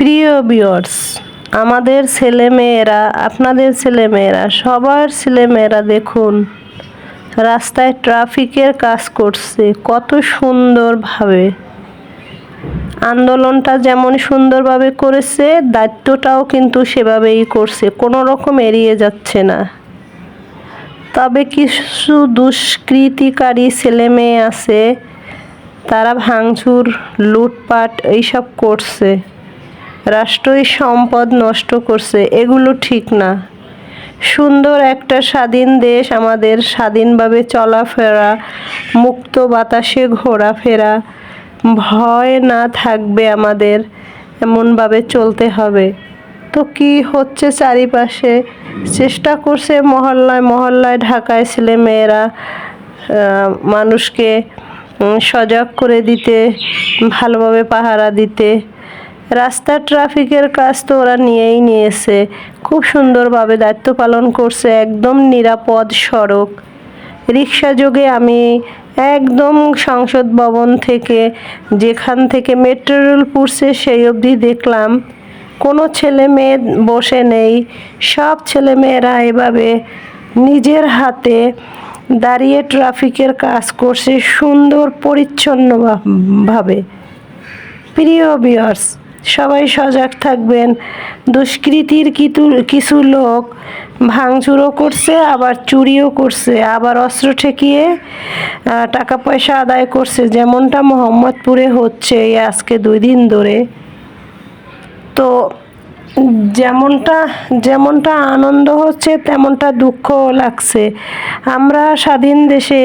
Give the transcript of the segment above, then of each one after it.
প্রিয় বিয়ার্স আমাদের ছেলেমেয়েরা আপনাদের ছেলেমেয়েরা সবার ছেলেমেয়েরা দেখুন, রাস্তায় ট্রাফিকের কাজ করছে, কত সুন্দরভাবে। আন্দোলনটা যেমন সুন্দরভাবে করেছে, দায়িত্বটাও কিন্তু সেভাবেই করছে, কোনো রকম এড়িয়ে যাচ্ছে না। তবে কিছু দুষ্কৃতিকারী ছেলে মেয়ে আছে, তারা ভাঙচুর, লুটপাট, এইসব করছে। রাষ্ট্রীয় সম্পদ নষ্ট করছে, এগুলো ঠিক না। সুন্দর একটা স্বাধীন দেশ, আমাদের স্বাধীনভাবে চলাফেরা, মুক্ত বাতাসে ঘোরাফেরা, ভয় না থাকবে আমাদের, এমনভাবে চলতে হবে। তো কি হচ্ছে চারিপাশে? চেষ্টা করছে মহল্লায় মহল্লায় ঢাকায় ছেলে মেয়েরা মানুষকে সজাগ করে দিতে, ভালোভাবে পাহারা দিতে। রাস্তার ট্রাফিকের কাজ তো ওরা নিয়েই নিয়েছে। খুব সুন্দরভাবে দায়িত্ব পালন করছে একদম নিরাপদ সড়ক। রিক্সা যোগে আমি একদম সংসদ ভবন থেকে যেখান থেকে মেট্রো রেল পুড়ছে সেই অবধি দেখলাম। কোনো ছেলে মেয়ে বসে নেই। সব ছেলে মেয়েরা এভাবে নিজের হাতে দাঁড়িয়ে ট্রাফিকের কাজ করছে সুন্দর পরিচ্ছন্ন ভা- ভাবে প্রিয় বিয়ার্স সবাই সজাগ থাকবেন। দুষ্কৃতির কিছু কিছু লোক ভাঙচুরও করছে, আবার চুরিও করছে, আবার অস্ত্র ঠেকিয়ে টাকা পয়সা আদায় করছে, যেমনটা মোহাম্মদপুরে হচ্ছে আজকে দুই দিন ধরে। তো যেমনটা যেমনটা আনন্দ হচ্ছে, তেমনটা দুঃখও লাগছে। আমরা স্বাধীন দেশে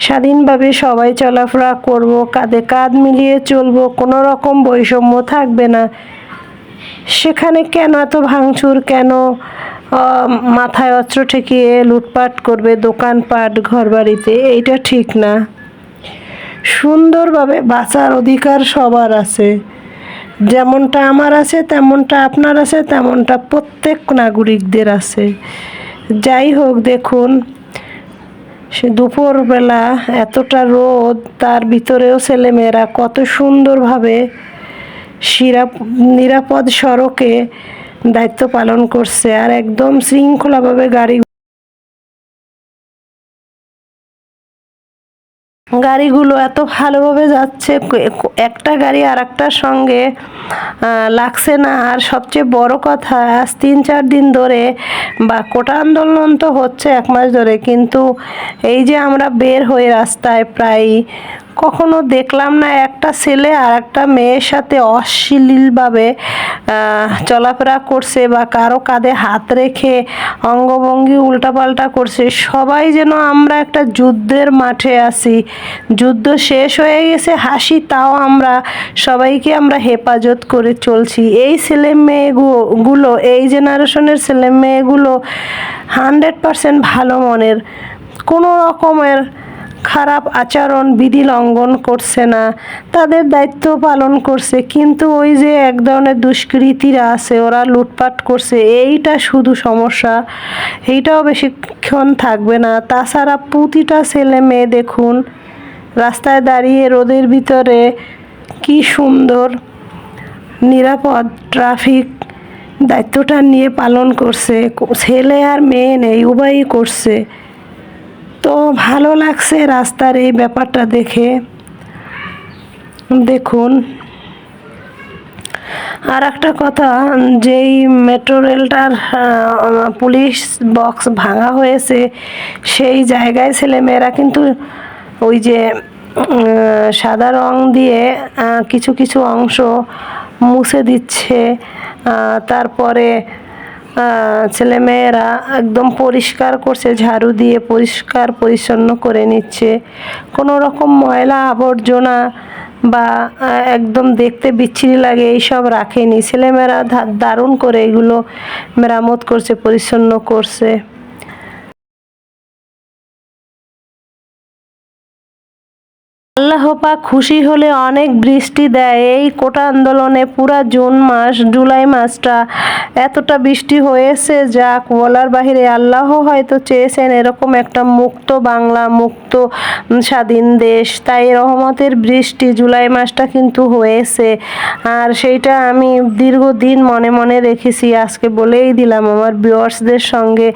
স্বাধীনভাবে সবাই চলাফেরা করব, কাঁধে কাঁধ মিলিয়ে চলবো, কোনো রকম বৈষম্য থাকবে না। সেখানে কেন এত ভাঙচুর, কেন মাথায় অস্ত্র ঠেকিয়ে লুটপাট করবে দোকানপাট, ঘরবাড়িতে? এইটা ঠিক না। সুন্দরভাবে বাঁচার অধিকার সবার আছে। যেমনটা আমার আছে, তেমনটা আপনার আছে, তেমনটা প্রত্যেক নাগরিকদের আছে। যাই হোক, দেখুন, সে দুপুরবেলা এতটা রোদ, তার ভিতরেও ছেলেমেয়েরা কত সুন্দরভাবে সিরাপ নিরাপদ সড়কে দায়িত্ব পালন করছে, আর একদম শৃঙ্খলাভাবে গাড়ি গাড়িগুলো এত ভালোভাবে যাচ্ছে একটা গাড়ি আর একটার সঙ্গে লাগছে না। আর সবচেয়ে বড় কথা, আজ তিন চার দিন ধরে বা কোটা আন্দোলন তো হচ্ছে এক মাস ধরে, কিন্তু এই যে আমরা বের হয়ে রাস্তায় প্রায় কখনো দেখলাম না একটা ছেলে আর একটা মেয়ের সাথে অশ্লীলভাবে চলাফেরা করছে বা কারও কাঁধে হাত রেখে অঙ্গভঙ্গি উল্টাপাল্টা করছে। সবাই যেন আমরা একটা যুদ্ধের মাঠে আছি। যুদ্ধ শেষ হয়ে গেছে, হাসি তাও আমরা, সবাইকে আমরা হেফাজত করে চলছি। এই ছেলে মেয়েগুলো এই জেনারেশনের ছেলে মেয়েগুলো হান্ড্রেড পারসেন্ট ভালো মনের, কোনো রকমের খারাপ আচরণ, বিধি লঙ্ঘন করছে না। তাদের দায়িত্ব পালন করছে। কিন্তু ওই যে এক ধরনের দুষ্কৃতীরা আছে, ওরা লুটপাট করছে, এইটা শুধু সমস্যা। এইটাও বেশিক্ষণ থাকবে না। তাছাড়া প্রতিটা ছেলে মেয়ে দেখুন, রাস্তায় দাঁড়িয়ে রোদের ভিতরে কি সুন্দর নিরাপদ ট্রাফিক দায়িত্বটা নিয়ে পালন করছে। ছেলে আর মেয়ে নেই, উভয়ই করছে। তো ভালো লাগছে রাস্তার এই ব্যাপারটা দেখে। দেখুন। আর একটা কথা, যেই মেট্রো রেলটার পুলিশ বক্স ভাঙা হয়েছে, সেই জায়গায় ছেলেমেয়েরা কিন্তু ওই যে সাদা রং দিয়ে কিছু কিছু অংশ মুছে দিচ্ছে তারপরে আহ, ছেলেমেয়েরা একদম পরিষ্কার করছে ঝাড়ু দিয়ে পরিষ্কার পরিচ্ছন্ন করে নিচ্ছে। কোনো রকম ময়লা আবর্জনা বা একদম দেখতে বিচ্ছিরি লাগে এইসব রাখেনি। ছেলেমেয়েরা দারুণ করে এগুলো মেরামত করছে পরিচ্ছন্ন করছে। আল্লাহ খুশি হলে অনেক বৃষ্টি দেয়। এই কোটা আন্দোলনে পুরা জুন মাস, জুলাই মাসটা এতটা বৃষ্টি হয়েছে যা বলার বাহিরে আল্লাহ হয়তো চেয়েছেন এরকম একটা মুক্ত বাংলা, মুক্ত স্বাধীন দেশ। তাই রহমতের বৃষ্টি জুলাই মাসটা কিন্তু হয়েছে। আর সেইটা আমি দীর্ঘদিন মনে মনে রেখেছি, আজকে বলেই দিলাম আমার বিয়ার্সদের সঙ্গে।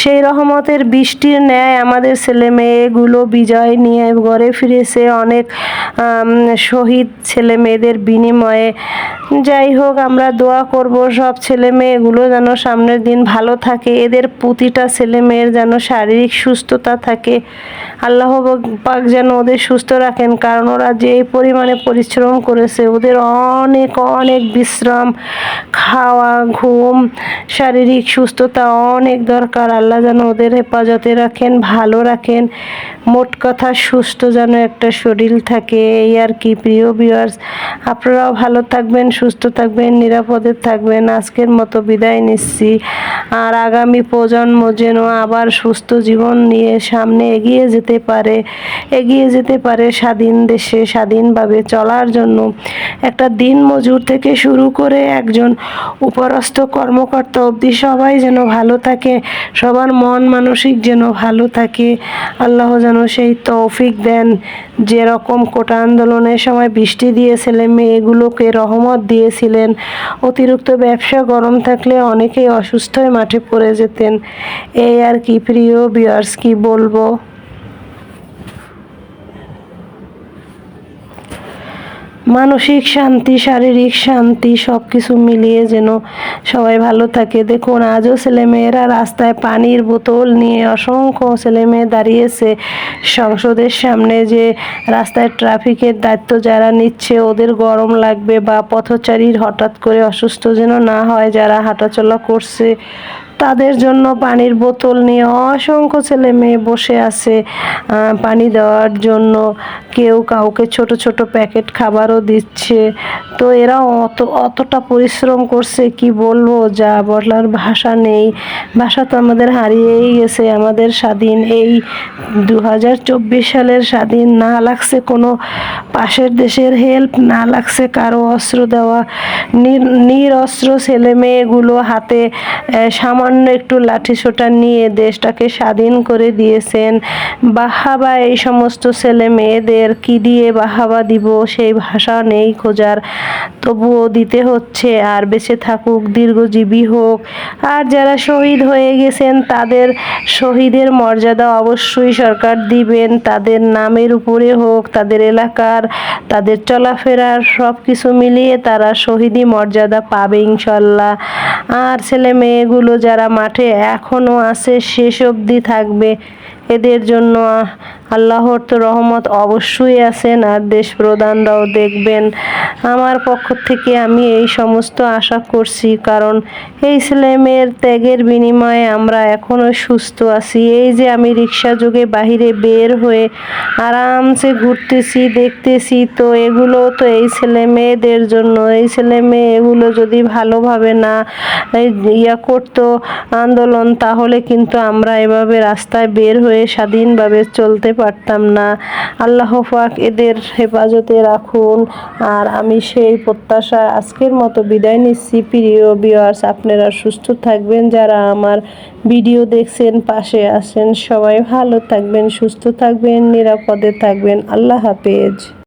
সেই রহমতের বৃষ্টির ন্যায় আমাদের ছেলে মেয়েগুলো বিজয় নিয়ে ঘরে ফিরেছে, অনেক শহীদ ছেলে মেয়েদের বিনিময়ে। যাই হোক, আমরা দোয়া করব সব ছেলে মেয়েগুলো যেন সামনের দিন ভালো থাকে। এদের প্রতিটা ছেলে মেয়ের যেন শারীরিক সুস্থতা থাকে। আল্লাহ পাক যেন ওদের সুস্থ রাখেন, কারণ ওরা যে পরিমাণে পরিশ্রম করেছে, ওদের অনেক অনেক বিশ্রাম, খাওয়া, ঘুম, শারীরিক সুস্থতা অনেক দরকার। আল্লাহ যেন ওদের হেফাজতে রাখেন, ভালো রাখেন। মোট কথা, সুস্থ যেন একটা শরীর থাকে। এই আর কি, প্রিয় ভিউয়ার্স আপনারাও ভালো থাকবেন, সুস্থ থাকবেন, নিরাপদে থাকবেন। আজকের মতো বিদায় নিচ্ছি। আর আগামী প্রজন্ম যেন আবার সুস্থ জীবন নিয়ে সামনে এগিয়ে যেতে পারে, এগিয়ে যেতে পারে স্বাধীন দেশে, স্বাধীনভাবে চলার জন্য। একটা দিন মজুর থেকে শুরু করে একজন উপরস্থ কর্মকর্তা অবধি সবাই যেন ভালো থাকে, সবার মন মানসিক যেন ভালো থাকে। আল্লাহ যেন সেই তৌফিক দেন, যেরকম কোটা আন্দোলনের সময় বৃষ্টি দিয়েছিলেন, মেয়েগুলোকে রহমত দিয়েছিলেন। অতিরিক্ত ব্যবসা গরম থাকলে অনেকেই অসুস্থ হয়ে মাঠে পড়ে যেতেন। এই আর কি, প্রিয় বিয়ার্স কি বলব? মানসিক শান্তি, শারীরিক শান্তি সব কিছু মিলিয়ে যেন সবাই ভালো থাকে। দেখুন, আজও ছেলেমেয়েরা রাস্তায় পানির বোতল নিয়ে অসংখ্য ছেলেমেয়ে দাঁড়িয়েছে। সংসদের সামনে যে রাস্তায় ট্রাফিকের দায়িত্ব যারা নিচ্ছে, ওদের গরম লাগবে বা পথচারীর হঠাৎ করে অসুস্থ যেন না হয়, যারা হাঁটাচলা করছে। তাদের জন্য পানির বোতল নিয়ে অসংখ্য ছেলে মেয়ে বসে আছে পানি দেওয়ার জন্য। কেউ কাউকে ছোট ছোট প্যাকেট খাবারও দিচ্ছে। তো এরা অত, অতটা পরিশ্রম করছে, কি বলব? যা বলার ভাষা নেই। ভাষা তো আমাদের হারিয়েই গেছে। আমাদের স্বাধীন এই দু হাজার চব্বিশ সালের স্বাধীন না লাগছে কোনো পাশের দেশের হেল্প না লাগছে কারও অস্ত্র দেওয়া। নির অস্ত্র ছেলে মেয়েগুলো হাতে সামান্য একটু লাঠি সোটা নিয়ে দেশটাকে স্বাধীন করে দিয়েছেন। বাহাবা, এই সমস্ত ছেলে মেয়েদের কি দিয়ে বাহাবা দিব? সেই ভাষা নেই খোঁজার। তবুও দিতে হচ্ছে, আর বেঁচে থাকুক, দীর্ঘজীবী হোক। আর যারা শহীদ হয়ে গেছেন, তাদের শহীদের মর্যাদা অবশ্যই সরকার দিবেন। তাদের নামের উপরে হোক, তাদের এলাকার, তাদের চলাফেরার সব কিছু মিলিয়ে তারা শহীদি মর্যাদা পাবে ইনশাল্লাহ। আর ছেলে মেয়েগুলো যারা মাঠে এখনও আছে শেষ অবধি থাকবে। এদের জন্য আল্লাহর তো রহমত অবশ্যই আছেন আর দেশ প্রধানরাও দেখবেন। আমার পক্ষ থেকে আমি এই সমস্ত আশা করছি, কারণ এই মেয়ের ত্যাগের বিনিময়ে আমরা এখনও সুস্থ আছি। এই যে আমি রিক্সা যোগে বাহিরে বের হয়ে আরামসে ঘুরতেছি, দেখতেছি, তো এগুলো তো এই ছেলে মেয়েদের জন্য। এই ছেলে মেয়ে এগুলো যদি ভালোভাবে না ইয়া করতো আন্দোলন, তাহলে কিন্তু আমরা এভাবে রাস্তায় বের হয়ে স্বাধীনভাবে চলতে পারতাম না। আল্লাহ পাক এদের হেফাজতে রাখুন। আর আমি সেই প্রত্যাশায় আজকের মতো বিদায় নিচ্ছি। প্রিয় বিয়ার্স আপনারা সুস্থ থাকবেন। যারা আমার ভিডিও দেখছেন, পাশে আসেন সবাই ভালো থাকবেন, সুস্থ থাকবেন, নিরাপদে থাকবেন। আল্লাহ হাফেজ।